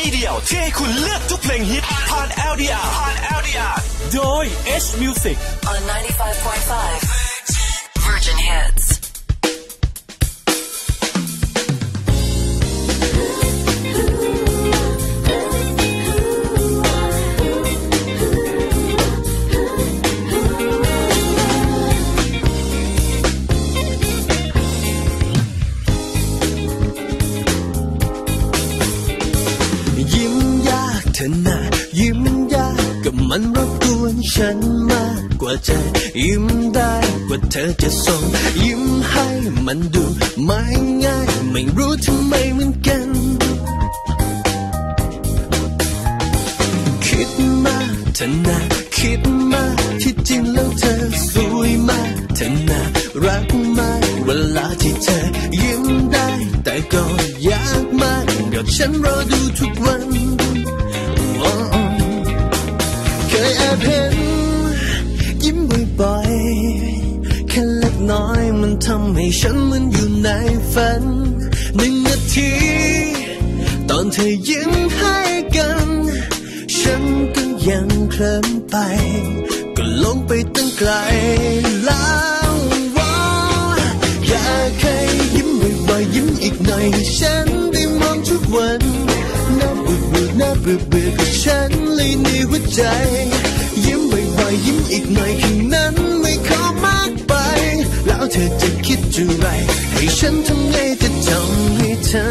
นีเดียวที่ให้คุณเลือกทุกเพลงฮิตผ่าน LDR ผ่าน LDR โดย H Music on 95.5 ธอนะยิ้มยากกับมันรบกวนฉันมากกว่าใจยิ้มได้กว่าเธอจะส่งยิ้มให้มันดูไม่ง่ายไม่รู้ทำไมเหมือนกัน คิดมากเธอนะคิดมากที่จริงแล้วเธอสวยมากเธอน่ารักมากเวลาที่เธอยิ้มได้ แต่ก็ยากมากเดี๋ยวฉันรอดูทุกวัน แอบเห็น ยิ้มบ่อยๆแค่เล็กน้อยมันทำให้ฉันเหมันอยู่ในฝันหนึ่งนาที ตอนเธอยิ้มให้กัน ฉันก็ยังเคลิ้มไป ก็ลงไปตั้งไกลแล้วว่าอยากให้ยิ้มบ่อยๆยิ้มอีกหน่อย ฉันได้มองทุกวัน เบื่อเบื่อกับฉันเลยในหัวใจ ยิ้มบ่อยๆยิ้มอีกหน่อยแค่นั้นไม่ขอมากไป แล้วเธอจะคิดจะไร ให้ฉันทำไงจะทำให้เธอ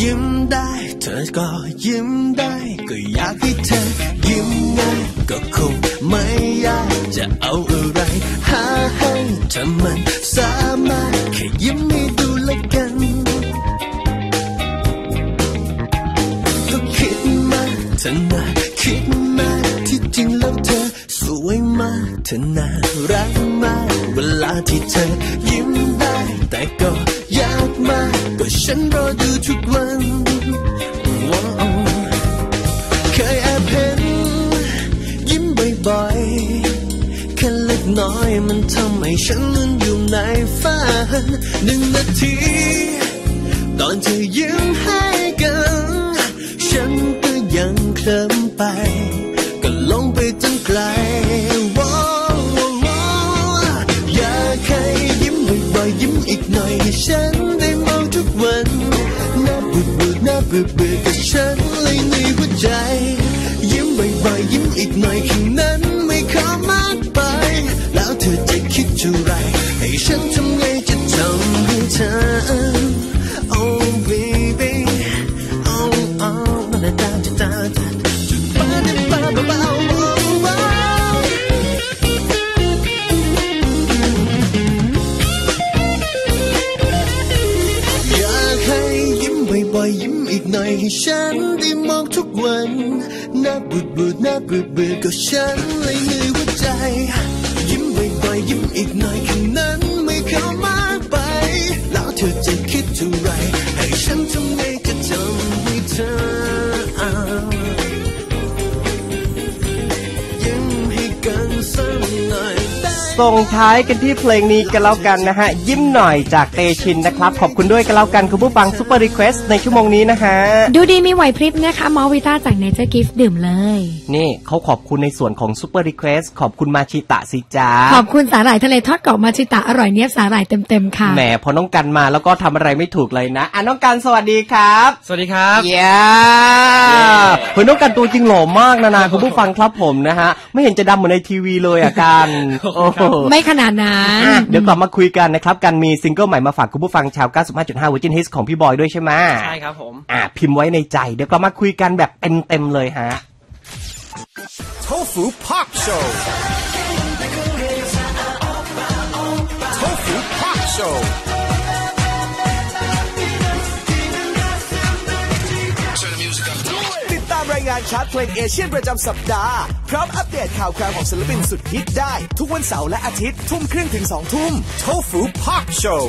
ยิ้มได้ เธอก็ยิ้มได้ ก็อยากให้เธอ ยิ้มง่ายก็คงไม่ยากจะเอาอะไรหาให้เธอมันสามารถแค่ยิ้มให้ดูและกัน เธอน่าคิดมากที่จริงแล้วเธอ สวยมากเธอน่ารักมาก เวลาที่เธอยิ้มได้ แต่ก็ยากมากก็ฉันรอดูทุกวันวเคยแอบเห็น ยิ้มบ่อยๆแค่เล็กน้อยมันทำให้ฉันนั้นอยู่ในฝันหนึ่งนาที ตอนเธอยิ้มให้ ก็ลงไปจนไกลว้าวว้าวอยากให้ยิ้มบ่อยๆยิ้มอีกหน่อยให้ฉันได้มองทุกวันน่าเบื่อเบื่อน่าเบื่อเบื่อกับฉันเลยในหัวใจ ยิ้มบ่อยๆยิ้มอีกหน่อยแค่นั้นไม่ขอมากไป แล้วเธอจะคิดจะไรให้ฉันทำไงจะทำให้เธอ ให้ฉันได้มองทุกวันน่าเบื่อเบื่อน่าเบื่อเบื่อก็ฉันเลยเหนื่อยหัวใจ ยิ้มบ่อยๆยิ้มอีกหน่อยแค่นั้นไม่เข้ามากไป แล้วเธอจะ ส่งท้ายกันที่เพลงนี้กันแล้วกันนะฮะ ยิ้มหน่อยจากเตชินนะครับ ขอบคุณด้วยกันแล้วกันคุณผู้ฟังซุปเปอร์รีเควสในชั่วโมงนี้นะฮะ ดูดีมีไหวพริบนะคะมอวิต้าจากเนเจอร์กิฟต์ดื่มเลย นี่เขาขอบคุณในส่วนของซุปเปอร์รีเควสขอบคุณมาชิตะสิจ้าขอบคุณสาหร่ายทะเลทอดกรอบมาชิตะอร่อยเนี้ยบสาหร่ายเต็มๆค่ะแหมพอน้องกันมาแล้วก็ทำอะไรไม่ถูกเลยนะอะน้องกันสวัสดีครับ สวัสดีครับเย้เฮ้ยน้องกันตัวจริงหล่อมากนะนะคุณผู้ฟังครับผมนะฮะไม่เห็นจะดำเหมือนในทีวีเลยอะกันโอ้โหไม่ขนาดนั้นอะเดี๋ยวกลับมาคุยกันนะครับกันมีซิงเกิลใหม่มาฝากคุณผู้ฟังชาว 95.5 Virgin Hits ของพี่บอยด้วยใช่ไหมใช่ครับผม อะพิมพ์ไว้ในใจ เดี๋ยวกลับมาคุยกันแบบเต็มๆเลยฮะ Tofu Pop Show Tofu Pop Show งานชาร์ตเพลงเอเชียนประจำสัปดาห์ พร้อมอัปเดตข่าวคราวของศิลปินสุดฮิตได้ ทุกวันเสาร์และอาทิตย์ ทุ่มครึ่งถึงสองทุ่ม Tofu Pop Show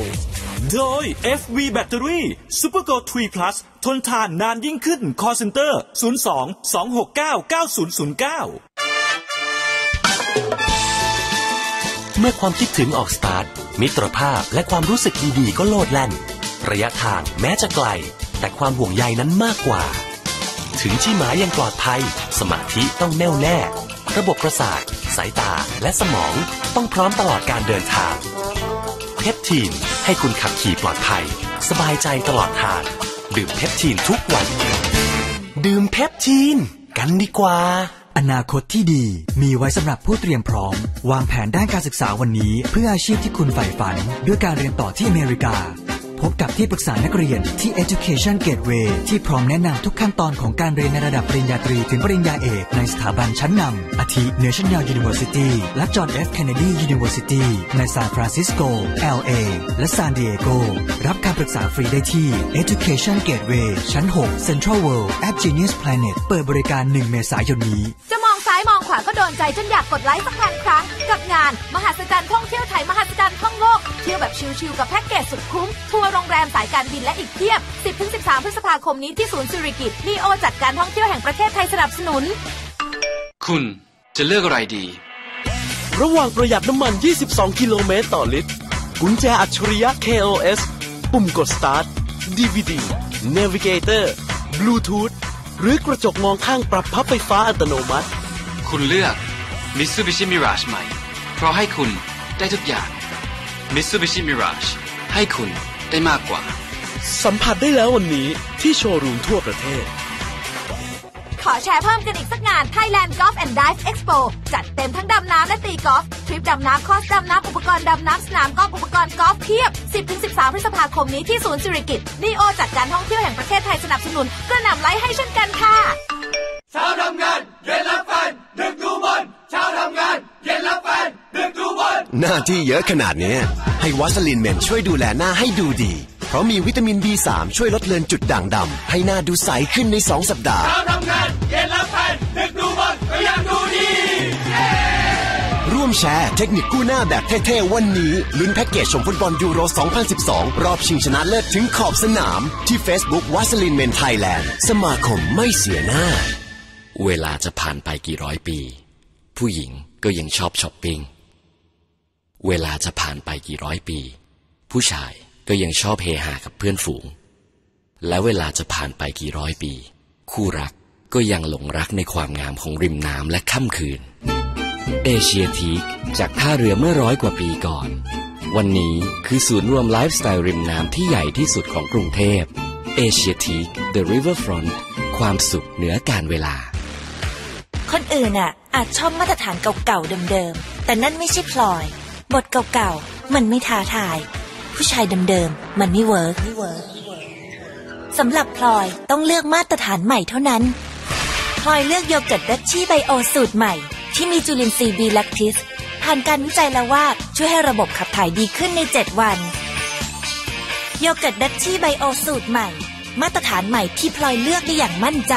โดย FV Battery Super Go 3 Plus ทนทานนานยิ่งขึ้น Call Center 02 269 9009เมื่อความคิดถึงออกสตาร์ท มิตรภาพและความรู้สึกดีๆ ก็โลดแล่น ระยะทางแม้จะไกล แต่ความห่วงใยนั้นมากกว่า ถึงที่หมายย่างปลอดภัย สมาธิต้องแน่วแน่ ระบบประสาท สายตา และสมองต้องพร้อมตลอดการเดินทางเพปทีนให้คุณขับขี่ปลอดภัย สบายใจตลอดทาง ดื่มเพปทีนทุกวัน ดื่มเพปทีน กันดีกว่า อนาคตที่ดี มีไว้สำหรับผู้เตรียมพร้อม วางแผนด้านการศึกษาวันนี้ เพื่ออาชีพที่คุณใฝ่ฝัน ด้วยการเรียนต่อที่อเมริกา พบกับที่ปรึกษานักเรียนที่ Education Gateway ที่พร้อมแนะนำทุกขั้นตอนของการเรียนในระดับปริญญาตรีถึงปริญญาเอกในสถาบันชั้นนำอาทิ National University และ John F Kennedy University ในซานฟรานซิสโก LA และซานดิเอโกรับการปรึกษาฟรีได้ที่ Education Gateway ชั้น 6 Central World at Genius Planet เปิดบริการ 1 เมษายนนี้ จะมองซ้ายมองขวาก็โดนใจจนอยากกดไลค์สักพันครั้ง กับงาน มหัศจรรย์ท่องเที่ยวไทยมหัศจรรย์ท่องโลก ที่ยวแบบชิลๆกับแพ็กเกจสุดคุ้ม ทัวร์โรงแรมสายการบินและอีกเพียบ 10-13 พฤษภาคมนี้ที่ศูนย์สิริกิตนีโอจัดการท่องเที่ยวแห่งประเทศไทยสนับสนุน คุณจะเลือกอะไรดี ระหว่างประหยัดน้ำมัน 22 กิโลเมตรต่อลิตร กุญแจอัจฉริยะ KOS ปุ่มกดสตาร์ท DVD Navigator Bluetooth หรือกระจกมองข้างปรับพับไฟฟ้าอัตโนมัติ คุณเลือก Mitsubishi Mirage ใหม่ เพราะให้คุณได้ทุกอย่าง Mitsubishi Mirage ให้คุณได้มากกว่า สัมผัสได้แล้ววันนี้ที่โชว์รูมทั่วประเทศ ขอแชร์เพิ่มกันอีกสักงาน Thailand Golf and Dive Expo จัดเต็มทั้งดำน้ำและตีกอล์ฟทริปดำน้ำคอร์สดำน้ำอุปกรณ์ดำน้ำสนามกอล์ฟอุปกรณ์กอล์ฟเพียบ 10-13 พฤษภาคมนี้ที่ศูนย์สิริกิตนีโอจัดการท่องเที่ยวแห่งประเทศไทยสนับสนุนกระหน่ำไลค์ให้เช่นกันค่ะ หน้าที่เยอะขนาดนี้ ให้วัสลินเมนช่วยดูแลหน้าให้ดูดี เพราะมีวิตามิน B3 ช่วยลดเลือนจุดด่างดำ ให้หน้าดูใสขึ้นใน 2 สัปดาห์ร่วมแชร์เทคนิคกู้หน้าแบบเท่ๆ วันนี้ลุ้นแพ็กเกจชมฟุตบอลยูโร 2012 รอบชิงชนะเลิศถึงขอบสนาม ที่ Facebook วัสลินเมนไทยแลนด์สมาคมไม่เสียหน้า เวลาจะผ่านไปกี่ร้อยปี ผู้หญิงก็ยังชอบช้อปปิ้ง เวลาจะผ่านไปกี่ร้อยปี ผู้ชายก็ยังชอบเฮฮากับเพื่อนฝูง และเวลาจะผ่านไปกี่ร้อยปี คู่รักก็ยังหลงรักในความงามของริมน้ำและค่ำคืน เอเชียทีคจากท่าเรือเมื่อร้อยกว่าปีก่อน วันนี้คือศูนย์รวมไลฟ์สไตล์ริมน้ำที่ใหญ่ที่สุดของกรุงเทพเอเชียทีค The Riverfront ความสุขเหนือการเวลา คนอื่นอะอาจชอบมาตรฐานเก่าๆเดิมๆ แต่นั่นไม่ใช่พลอย บทเก่าๆ มันไม่ท้าทาย ผู้ชายเดิมๆ มันไม่เวิร์กสำหรับพลอยต้องเลือกมาตรฐานใหม่เท่านั้น พลอยเลือกโยเกิร์ตดัชชี่ไบโอสูตรใหม่ ที่มีจุลินทรีย์บีแลคทิสผ่านการวิจัยแล้วว่าช่วยให้ระบบขับถ่ายดีขึ้นใน 7 วัน โยเกิร์ตดัชชี่ไบโอสูตรใหม่ มาตรฐานใหม่ที่พลอยเลือกได้อย่างมั่นใจ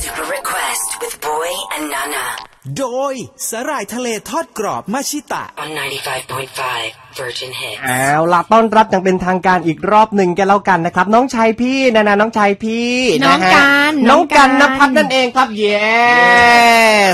Super Request with Boy and Nana โดยสาหร่ายทะเลทอดกรอบมาชิตะ on 95.5 Virgin Hits. เอาล่ะต้อนรับอย่างเป็นทางการอีกรอบหนึ่งกันแล้วกันนะครับ น้องชายพี่นานาน้องชายพี่น้องะฮะกันน้องกันน้นองกันภัทรนั่นเองครับเย้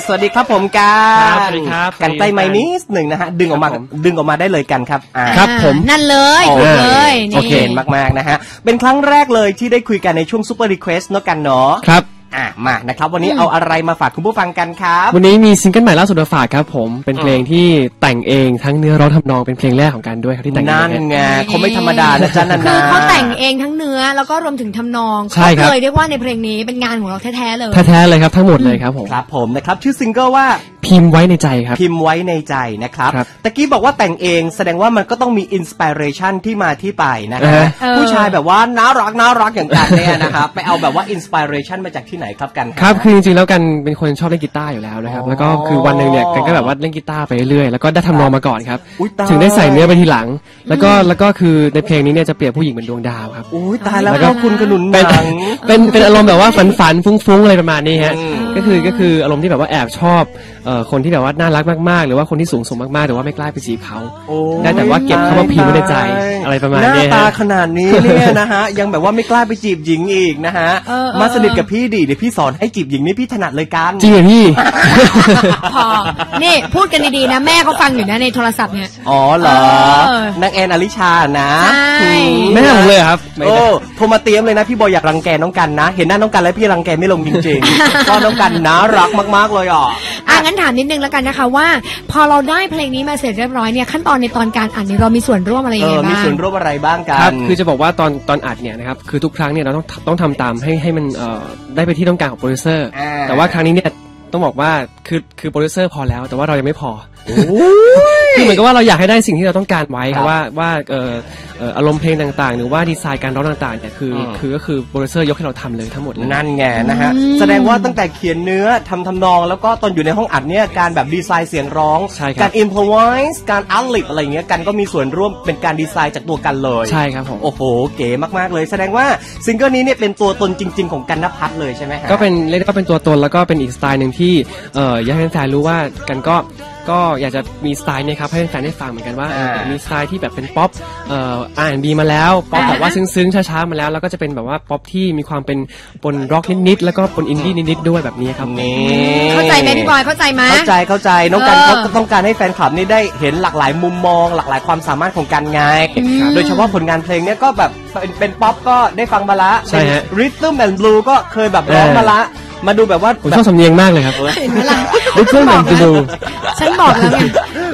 สวัสดีครับผมกันครับสวัสดีครับกันใกล้ไม้นิดหนึ่งนะฮะดึงออกมาดึงออกมาได้เลยกันครับอ่าครับผมนั่นเลยถูกเลยนี่โอเคมากๆนะฮะเป็นครั้งแรกเลยที่ได้คุยกันในช่วงซูเปอร์รีเควสเนาะกันเนาะครับ อะมานะครับ วันนี้เอาอะไรมาฝากคุณผู้ฟังกันครับ วันนี้มีซิงเกิลใหม่ล่าสุดมาฝากครับผม เป็นเพลงที่แต่งเองทั้งเนื้อร้องทำนองเป็นเพลงแรกของกันด้วยครับที่แต่งเองนั่นนะไงเขาไม่ธรรมดานะจ๊ะนาคืนาอเขาแต่งเองทั้งเนื้อแล้วก็รวมถึงทำนองใช่ครับเขาเลยเรียกว่าในเพลงนี้เป็นงานของเราแท้ๆเลยแท้ๆเลยครับทั้งหมดเลยครับผมครับผมนะครับชื่อซิงเกิลว่า พิมพ์ไว้ในใจครับ พิมพ์ไว้ในใจนะครับครับตะกี้บอกว่าแต่งเองแสดงว่ามันก็ต้องมีอินสปิเรชันที่มาที่ไปนะเอฮะอเออ ผู้ชายแบบว่าน่ารักน่ารักอย่างกันเนี่ยนะครับ ไปเอาแบบว่าอินสปิเรชันมาจากที่ไหนครับกัน ครับคือจริงๆแล้วกันเป็นคนชอบเล่นกีตาร์อยู่แล้วนะครับ แล้วก็คือวันหนึ่งเนี่ยกันก็แบบว่าเล่นกีตาร์ไปเรื่อยๆแล้วก็ได้ทำนองมาก่อนครับอุ๊ยตาย ถึงได้ใส่เนื้อไปทีหลัง แล้วก็แล้วก็คือในเพลงนี้เนี่ยจะเปรียบผู้หญิงเป็นดวงดาวครับ อุ้ยตายแล้วแล้วก็ ก็คุณกระหนุนหเป็นนัง เป็นเป็นอารมณ์แบบว่าฝันฝันๆฟุ้งๆอะไรประมาณนี้ฮะอืม ก็คือก็คืออารมณ์ที่แบบว่าแอบชอบเอ่อคนที่แบบว่าน่ารักมากๆ หรือว่าคนที่สูงส่งมากๆ แต่ว่าไม่กล้าไปจีบเขาโอ้ได้แต่ว่าเก็บเขามาพิมพ์ไว้ในใจอะไรประมาณหน้าเนี้ยตาฮะขนาดนี้เนี่ยนะฮะยังแบบว่าไม่กล้าไปจีบหญิงอีกนะฮะเออเออมาสนิทกับพี่ดิเดี๋ยวพี่สอนให้จีบหญิงนี่พี่ถนัดเลยกันจริงเหรอพี่พอนี่พูดกันดีๆนะแม่เขาฟังอยู่นะในโทรศัพท์เนี่ยอ๋อเหรอเออนางแอนอลิชานะใช่แม่ผมเลยเหรอครับไม่โอ้ได้โทรมาเตรียมเลยนะพี่บอยอยากรังแกน้องกันนะ เห็นหน้าน้องกันแล้วพี่รังแกไม่ลงจริงๆ ก็น้องกันน่ารักมากๆเลยอะอะงั้นถามนิดนึงแล้วกันนะคะว่า พอเราได้เพลงนี้มาเสร็จเรียบร้อยเนี่ยขั้นตอนในตอนการอ่านเนี่ยเรามีส่วนร่วมอะไรเอยังไงอบ้างมีส่วนร่วมอะไรบ้างกัครับนคือจะบอกว่าตอนตอนอัดเนี่ยนะครับคือทุกครั้งเนี่ยเราต้องต้องทำตามให้ให้มันเอ่อได้ไปที่ต้องการของโปรดิวเซอร์ อ่าแต่ว่าครั้งนี้เนี่ยต้องบอกว่าคือคือโปรดิวเซอร์พอแล้ว แต่ว่าเรายังไม่พอ คือเหมือนกับว่าเราอยากให้ได้สิ่งที่เราต้องการไว้คครัรับบว่าว่าเอ่อเอ่ออารมณ์เพลงต่างๆ หรือว่าดีไซน์การร้องต่างๆเนี่ยคืออม คือก็คือโปรดิวเซอร์ยกให้เราทำเลยทั้งหมดเลย นั่นไงนะฮะ แสดงว่าตั้งแต่เขียนเนื้อทำทำนองแล้วก็ตอนอยู่ในห้องอัดเนี่ยการแบบดีไซน์เสียงร้อง ใช่ครับ การอินพอไวส์การอัลลิปอะไรอย่างเงี้ยกันก็มีส่วนร่วมเป็นการดีไซน์จากตัวกันเลย ใช่ครับผม โอ้โห เก๋มาก ๆ เลย แสดงว่าซิงเกิลนี้เนี่ยเป็นตัวตนจริง ๆ ของกันนภัทรเลยใช่ไหมฮะ ก็เป็นเรียกได้ว่าเป็นตัวตนแล้วก็เป็นอีกสไตล์หนึ่งที่เอ่ออยากให้แฟนๆรู้ว่ากันก็ก็อยากจะมีสไตล์เนะครับให้แฟนๆได้ฟังเหมือนกันว่าอ่ามีสไตล์ที่แบบเป็นป๊อปเอ่อ R&B มาแล้วป๊อปอ่าแบบว่าซึ้งๆช้าๆมาแล้วแล้วก็จะเป็นแบบว่าป๊อปที่มีความเป็นปนร็อกนิดๆแล้วก็ปนอินดี้นิดๆด้วยแบบนี้ครับนี่เข้าใจไหมพี่บอยเข้าใจไหมเข้าใจเข้าใจน้องกันเออเขาก็ต้องการให้แฟนคลับนี่ได้เห็นหลากหลายมุมมอง หลากหลายความสามารถของกันไงโดยเฉพาะผลงานเพลงเนี่ยก็แบบเป็นเป็นป๊อปก็ได้ฟังมาละใช่ฮะริทึมแอนด์บลูก็เคยแบบร้องมาละ มาดูแบบว่าผมชอบสำเนียงมากเลยครับเห็นไหมล่ะลูกเครื่องเหมือนจะดูฉันบอกแล้วไง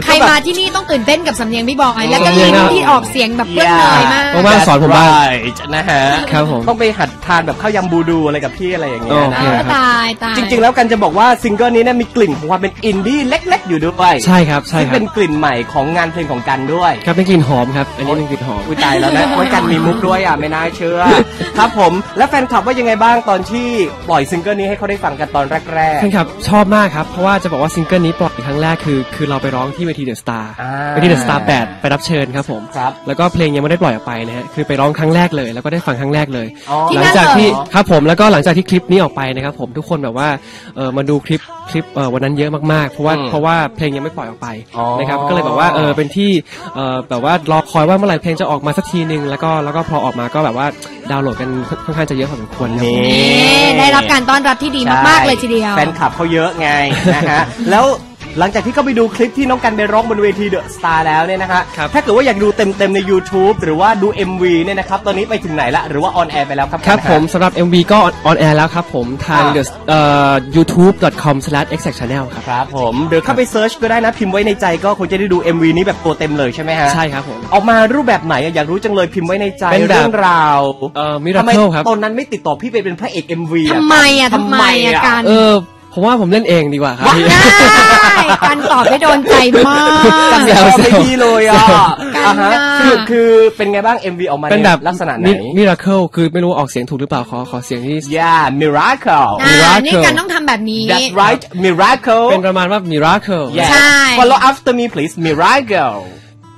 ใครมาที่นี่ต้องตื่นเต้นกับสำเนียงพี่บอยแล้วก็สำเนีลิ้ยงนอะที่ออกเสียงแบบเปื้อนเนยมากว่างๆสอนผมบ้าง Right นะฮะครับผมต้องไปหัด ทานแบบข้าวยำบูดูอะไรกับพี่อะไรอย่างเงี้ยโอนะเค ครับ ตายตายจริง ๆ แล้วกันจะบอกว่าซิงเกิลนี้เนี่ยมีกลิ่นของความเป็นอินดี้เล็ก ๆ อยู่ด้วยใช่ครับใช่ซึ่งครับเป็นกลิ่นใหม่ของงานเพลงของกันด้วย ครับเป็นกลิ่นหอมครับ อันนี้เป็นกลิ่นหอม อุ้ยตายแล้วนะว่ากันมีมุกด้วยอะไม่น่าเชื่อ ครับผมแล้วแฟนคลับว่ายังไงบ้างตอนที่ปล่อยซิงเกิลนี้ให้เขาได้ฟังกันตอนแรก แฟนคลับชอบมากครับ เพราะว่าจะบอกว่าซิงเกิลนี้ปล่อยครั้งแรกคือ คือเราไปร้องที่เวทีเดอะสตาร์อ่าเวทีเดอะสตาร์แปดไปรับเชิญครับผม ครับ แล้วก็เพลงยังไม่ได้ปล่อยออกไปนะฮะ คือไปร้องครั้งแรกเลย แล้วก็ได้ฟังครั้งแรกเลยอ๋อที่หนั่ลันจากที่เหรอครับผมแล้วก็หลังจากที่คลิปนี้ออกไปนะครับผมทุกคนแบบว่าเออมาดูคลิปคลิปเออวันนั้นเยอะมากๆ เพราะว่าอืมเพราะว่าเพลงยังไม่ปล่อยออกไปอ๋อ นะครับก็เลยแบบว่าเออเป็นที่เออแบบว่ารอคอยว่าเมื่อไหร่เพลงจะออกมาสักทีหนึ่งแล้วก็แล้วก็พอออกมาก็แบบว่าดาวน์โหลดกันค่อนข้างจะเยอะพอสมควรครับ นี่นี่ได้รับการต้อนรับที่ดีมากๆเลยทีเดียว แฟนคลับเขาเยอะไงนะฮะ แล้ว หลังจากที่เขาไปดูคลิปที่น้องกันไปร้องบนเวทีเดอะสตาร์แล้วเนี่ยนะฮะครับถ้าเกิดว่าอยากดูเต็มๆใน YouTube หรือว่าดู MV เนี่ยนะครับตอนนี้ไปถึงไหนละหรือว่าออนแอร์ไปแล้วครับครับนะฮะผมสำหรับ MV ก็ออนแอร์แล้วครับผมทางอ่า the เอ่อ youtube.com/exactchannel ครับครับผมเดี๋ยวเข้าไปเซิร์ชก็ได้นะพิมพ์ไว้ในใจก็คงจะได้ดู MV นี้แบบตัวเต็มเลยใช่ไหมฮะใช่ครับผมออกมารูปแบบไหนอะอยากรู้จังเลยพิมพ์ไว้ในใจเป็นแบบ เรื่องราวเอ่อทำไม Miracle ครับตอนนั้นไม่ติดต่อพี่ไปเป็นพระเอก MV อะ ทำไมอะทำไมอะการเออผมว่าผมเล่นเองดีกว่าครับพี่ได้ การตอบได้โดนใจมากกันชอบไปดีเลยอะกันอ่าฮะน่ะคือคือเป็นไงบ้าง MV ออกมาเป็นแบบลักษณะไหนมิราเคิลคือไม่รู้ออกเสียงถูกหรือเปล่าขอขอเสียงที่ Yeah miracle อ่า Miracle นี่การต้องทำแบบนี้ That's right miracle เป็นประมาณว่า miracle Yes ใช่ Follow after me please miracle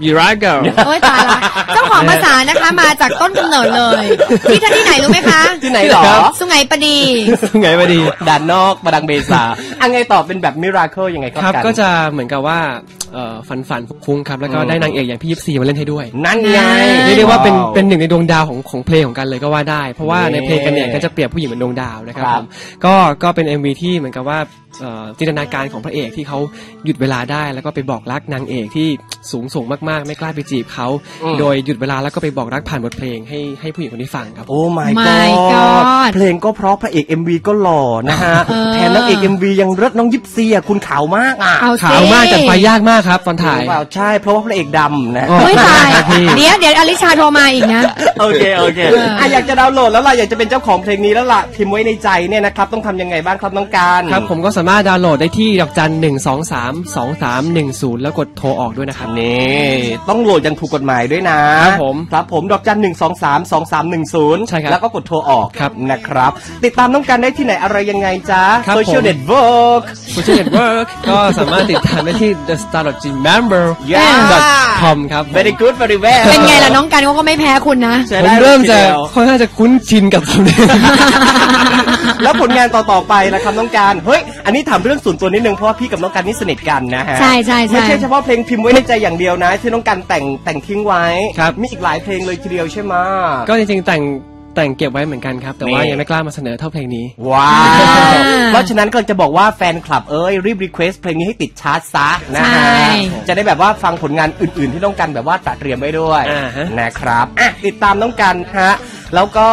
miracle โอ้ยตายละเจ้าของภาษานะคะมาจากต้นกำเนิดเลย ที่ท่านที่ไหนรู้ไหมคะ ที่ไหนหรอ สุไหงปดีไงมาดีด้านนอกประดังเบซาอันไงต่อเป็นแบบ miracle ยังไงครับครับกันก็จะเหมือนกับว่าเอ่อฝันฝันฟุ้งๆครับ แล้วก็อืมได้นางเอกอย่างพี่ยิปซีมาเล่นให้ด้วย นั่นไงเรียกได้ว่าเป็นเป็นหนึ่งในดวงดาวของของเพลงของกันเลยก็ว่าได้ เพราะว่านี่ในเพลงกันเนี่ยก็จะเปรียบผู้หญิงเหมือนดวงดาวนะครับครับผมก็ก็เป็น MV ที่เหมือนกับว่าเอ่อ จินตนาการของพระเอกที่เขาหยุดเวลาได้ แล้วก็ไปบอกรักนางเอกที่สูงส่งมากๆ ไม่กล้าไปจีบเขาอืมโดยหยุดเวลาแล้วก็ไปบอกรักผ่านบทเพลงให้ให้ผู้หญิงคนนี้ฟังครับ โอ้ my My god God เพลงก็เพราะพระเอก MV ก็หล่อนะฮะเออแถมนางเอก MV ยังเลิศน้องยิปซีอะคุณขาวมากอะเอาสิขาวมากจัดไฟยากมากครับตอนถ่ายเปล่าใช่เพราะว่าพระเอกดำนะโอ้เฮ้ยตายพี่เดี๋ยวเดี๋ยวอลิชาโทรมาอีกนะโอเคโอเคเอออ่อะอยากจะดาวน์โหลดแล้วล่ะอยากจะเป็นเจ้าของเพลงนี้แล้วล่ะพิมพ์ไว้ในใจเนี่ยนะครับต้องทำยังไงบ้างครับน้องการครับผมก็สามารถดาวน์โหลดได้ที่ดอกจันหนึ่งสองสามสองสามหนึ่งศูนย์แล้วกดโทรออกด้วยนะครับนี่ต้องโหลดอยังถูกกฎหมายด้วยนะครับผมครับผมดอกจันหนึ่งสองสามสองสามหนึ่งศูนย์ใช่ครับแล้วก็กดโทรออกครับนะครับ ติดตามน้องการได้ที่ไหนอะไรยังไงจ๊ะครับ Social ผม Network โซเชียลเน็ตเวิร์กก็สามารถติดตามได้ที่ the star g member Yeah com ครับผม very good very well เป็นไงล่ะน้องกันเขาก็ไม่แพ้คุณนะใช้ผมได้เริ่มจะทีดียวค่อนข้างจะคุ้นชินกับคำนี้ แล้วผลงานต่อๆไปนะครับน้องการเฮ้ยอันนี้นี้ถามเรื่องส่วนตัวนิดนึงเพราะว่าพี่กับน้องกันนี่สนิทกันนะฮะใช่ใช่ใช่ไม่ใช่เฉพาะเพลงพิมพ์ไว้ในใจอย่างเดียวนะที่น้องกันแต่งแต่งทิ้งไว้ครับ มีอีกหลายเพลงเลยทีเดียวใช่ไหมก็จริงๆ แต่งแต่งเก็บไว้เหมือนกันครับ แต่ว่านี่ยังไม่กล้ามาเสนอเท่าเพลงนี้ ว้าวเพราะฉะนั้นก็จะบอกว่าแฟนคลับเอ้ยรีบรีเควสเพลงนี้ให้ติดชาร์ตซะนะฮะใช่ จะได้แบบว่าฟังผลงานอื่นๆ ที่น้องกันแบบว่าตัดเตรียมไว้ด้วยอ่าฮะ นะครับอะติดตามน้องกันฮะ แล้วก็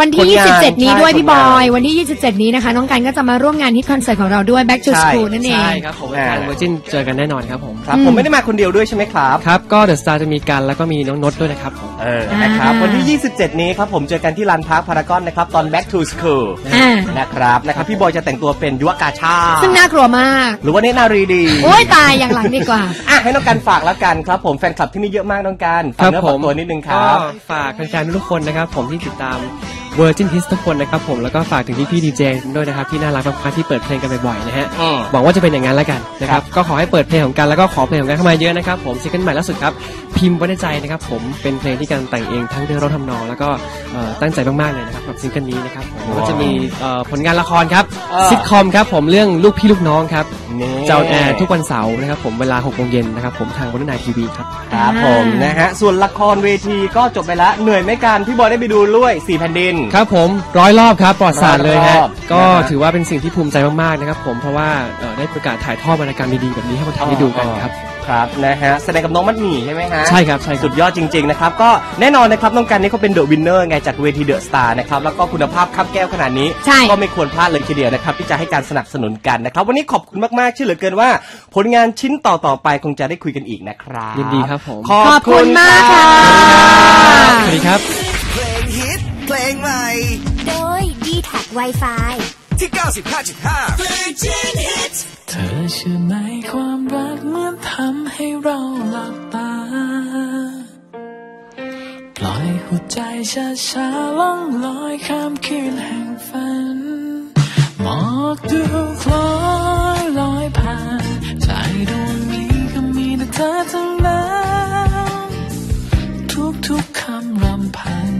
วันที่ผลงา27 นี้ด้วยพี่ใช่บผลองานยวันที่ 27 นี้นะคะ น้องกันก็จะมาร่วมงานที่คอนเสิร์ตของเราด้วย Back to ใช่ School นั่นเองใช่ครับผมทางเวอร์จินเจอกันแน่นอนครับผมครับผมไม่ได้มาคนเดียวด้วยใช่ไหมครับครับก็เดอะสตาร์จะมีกันแล้วก็มีน้องนดด้วยนะครับผมเออนะครับอ่าวันที่ 27 นี้ครับผมเจอกันที่ลานพาร์คพารากอนนะครับตอน Back to School อ่านะครับนะครับพี่บอยจะแต่งตัวเป็นยุวกาชาติซึ่งน่ากลัวมาก หรือว่าเนตรนารีดีโอ้ยตายอย่างหลังดีกว่าอะให้น้องการฝากแล้วกันครับผมแฟนคลับที่นี่เยอะมากน้องการฝากเนื้อฝากตัวนิดนึงคก็รับฝากแฟนๆทุกคนนะครับผมที่ ติดตามเวอร์จินฮิสทุกคนนะครับผมแล้วก็ฝากถึงพี่พี่ดีเจด้วยนะครับที่น่ารักมากๆที่เปิดเพลงกันบ่อยๆนะฮะอืม หวังว่าจะเป็นอย่างนั้นแล้วกันนะครับก็ขอให้เปิดเพลงของกันแล้วก็ขอเพลงของกันเข้ามาเยอะนะครับผมซิงเกิลใหม่ล่าสุดครับพิมพ์ไว้ในใจนะครับผมเป็นเพลงที่กันแต่งเองทั้งเรื่องร้องทำนองแล้วก็เอ่อตั้งใจมากๆเลยนะครับกับซิงเกิลนี้นะครับผมก็จะมีเอ่อผลงานละครครับเออ ซิทคอมครับผมเรื่องลูกพี่ลูกน้องครับนี่จะออนแอร์ทุกวันเสาร์นะครับผมเวลา6โมงเย็นนะครับผมทางวันนายทีวีครับ ครับผมนะฮะ ส่วนละครเวทีก็จบไปแล้วเหนื่อยไหมกันพี่บอยได้ไปดูด้วยสี่แผ่นดินครับผมร้อยรอบครับปลอดสารเลยร้อยฮะรอบก็นะฮะถือว่าเป็นสิ่งที่ภูมิใจมากๆนะครับผมเพราะว่าเอ่อได้ประกาศถ่ายทอดบรรยากาศดีๆแบบนี้ให้คนไทยได้ดูกันครับครับนะฮะแสดงกับน้องมัดหมี่ใช่ไหมฮะใช่ครับใช่ครับสุดยอดจริงๆนะครับก็แน่นอนนะครับน้องกันนี่เขาเป็นเดอะวินเนอร์ไงจากเวทีเดอะสตาร์นะครับแล้วก็คุณภาพคับแก้วขนาดนี้ใช่ก็ไม่ควรพลาดเลยทีเดียวนะครับที่จะให้การสนับสนุนกันนะครับวันนี้ขอบคุณมากๆเชื่อเหลือเกินว่า ผลงานชิ้นต่อๆไปคงจะได้คุยกันอีกนะครับยินดีครับผมขอบขอบคุณมากค่ะสวัสดีครับ งใหม่ โดย d t แท็ก Wi-Fi ที่ 95.5 Virgin Hits เธอเชื่อไหมความรักเหมือนทำให้เราหลับตา ปล่อยหัวใจช้าๆล่องลอยข้ามคืนแห่งฝันหมอกดูคล้อยลอยผ่าน ใจดวงนี้ก็มีแต่เธอทั้งนั้นทุกๆคำรำพัน